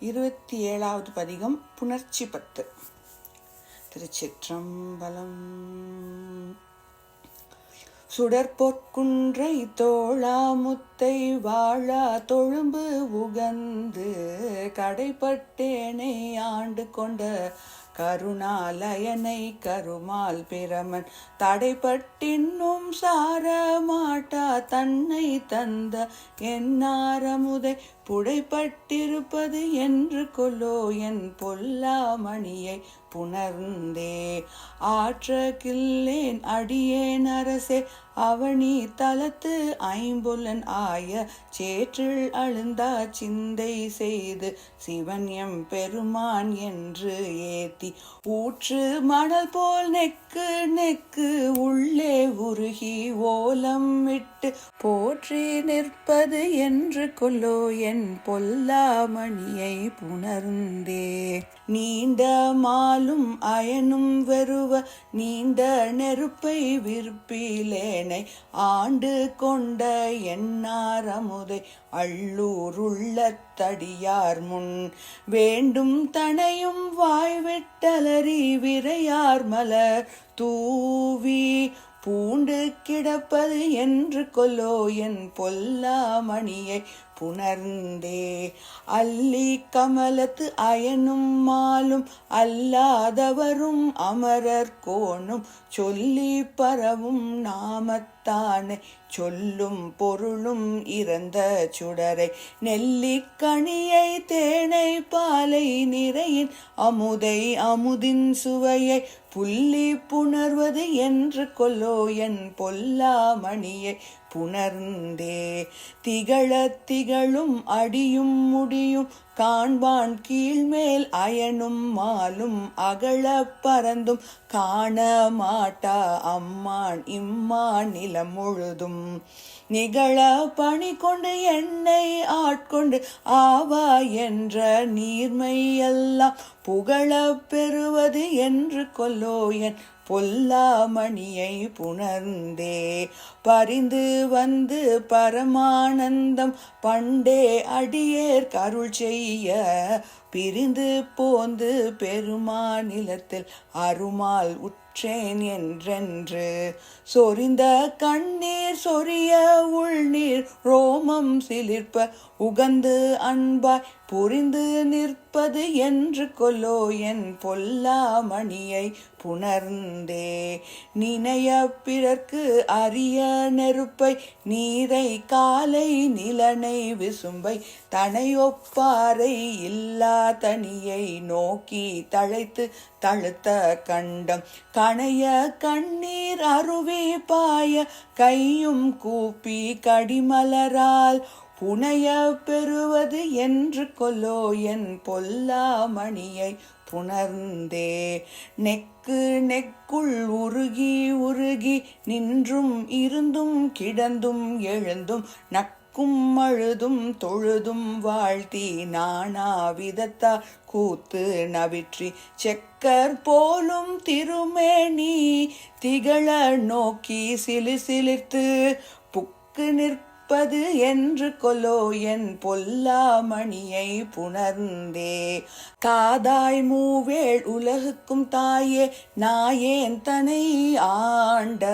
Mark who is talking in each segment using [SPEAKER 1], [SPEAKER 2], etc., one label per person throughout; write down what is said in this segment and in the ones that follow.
[SPEAKER 1] இருபத்தி ஏழாவது பதிகம் புணர்ச்சி பத்து. திருச்சிற்றம்பலம். சுடற்பொற்குன்றை தோழா முத்தை வாழா தொழும்பு உகந்து கடைப்பட்டேனை ஆண்டு கொண்ட கருணாலயனை கருமால் பிரமன். தடைப்பட்டின்னும் சாரமாட்டா தன்னை தந்த என்னாரமுதை புடைப்பட்டிருப்பது என்று கொல்லோ என் பொல்லாமணியை புணர்ந்தே. ஆற்றகில்லேன் அடியேன் அரசே அவனி தலத்து ஐம்புலன் ஆய. சேற்றில் அழுந்தா சிந்தை செய்து சிவன் எம் பெருமான் என்று ஏத்தி ஊற்று மணல் போல் நெக்கு நெக்கு உள்ளே உருகி ஓலம் விட்டு போற்றி நிற்பது என்று கொல்லோ என் பொல்லாமணியை புணர்ந்தே. நீண்ட மாலும் அயனும் வெறுவ நீண்ட நெருப்பை விற்பிலேனை ஆண்டு கொண்ட என்னாரமுதை அள்ளூருள்ள தடியார் முன் வேண்டும் தனையும் வாய்விட்டு தளரி விரையார் மலர் தூவி பூண்டு கிடப்பது என்று கொல்லோ என் பொல்லாமணியை புணர்ந்தே. அல்லி கமலத்து அயனும் மாலும் அல்லாதவரும் அமரர் கோணும். சொல்லி பரவும் நாமத்தானே சொல்லும் பொருளும் இறந்த சுடரை. நெல்லிக்கணியை தேனை பாலை நிறையின் அமுதை அமுதின் சுவையை புள்ளி புணர்வது என்று கொல்லோ என் பொல்லாமணியை. புணர்ந்தே திகழ திகழும் அடியும் முடியும் காண்பான் கீழ்மேல் அயனும் மாலும் அகல பறந்தும் காண மாட்டா அம்மான் இம்மான் நிலம் முழுதும். நிகழ பணி கொண்டு என்னை ஆட்கொண்டு ஆவா என்ற நீர்மையெல்லாம் புகழ பெறுவது என்று கொல்லோ என் பொல்லாமணியை புணர்ந்தே. பரிந்து வந்து பரமானந்தம் பண்டே அடியேர் கருள் செய்ய பிரிந்து போந்து பெருமாநிலத்தில் அருமால் உற்றேன் என்றென்று. சொரிந்த கண்ணீர் சொரிய உள்நீர் ரோமம் சிலிர்ப்ப உகந்து அன்பாய் புரிந்து நிற்பது என்று கொலோ என் பொல்லாமணியை புணர்ந்தே. நினைய பிறர்க்கு அரிய நெருப்பை நீரை காலை நிலனை விசும்பை தனையொப்பாரை இல்லா தனியை நோக்கி தழைத்து தழுத்த கண்டம். கணைய கண்ணீர் அருவி பாய கையும் கூப்பி கடிமலரால் புனைய பெறுவது என்று கொல்லோ என் பொல்லாமணியை புணர்ந்தே. நெக்கு நெக்குள் உருகி உருகி நின்றும் இருந்தும் கிடந்தும் எழுந்தும் நக் கும் அழுதும் தொழுதும் வாழ்த்தி நானா விதத்தா கூத்து நவிற்றி. செக்கர் போலும் திருமேனி திகழ நோக்கி சிலு சிலிர்த்து புக்கு நிற்க நிற்பது என்று கொலோ என் பொல்லாமணியை புணர்ந்தே. காதாய் மூவேள் உலகுக்கும் தாயே நாயேன் தனை ஆண்ட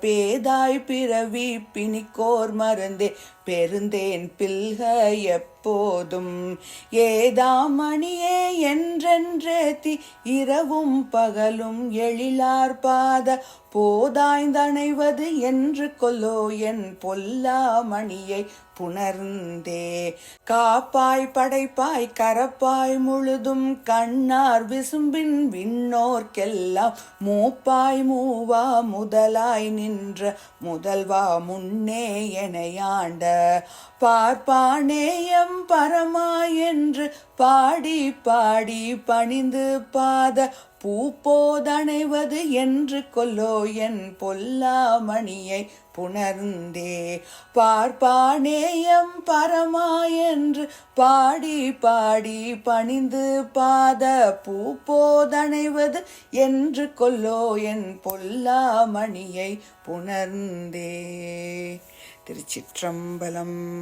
[SPEAKER 1] பேதாய் பிறவி பிணிக்கோர் மருந்தே பெருந்தேன் பில்க எப்போதும். ஏதாமணியே என்றென்றேத்தி இரவும் பகலும் எழிலார் பாத. போதாய்ந்தணைவது என்று கொல்லோ என் பொல்லாமணியை. புணர்ந்தே. காப்பாய் படைப்பாய் கரப்பாய் முழுதும் கண்ணார் விசும்பின் விண்ணோர்க்கெல்லாம் மூப்பாய் மூவா முதலாய் நின்ற முதல்வா முன்னே எனையாண்ட பார்ப்பானேயம் பரமாய் என்று பாடி பாடி பணிந்து பாத பூப்போதணைவது என்று கொல்லோ என் பொல்லாமணியை புணர்ந்தே. பார்ப்பானேயம் பரமா என்று பாடி பாடி பணிந்து பாத பூப்போதணைவது என்று கொல்லோ என் பொல்லாமணியை புணர்ந்தே. திருச்சிற்றம்பலம்.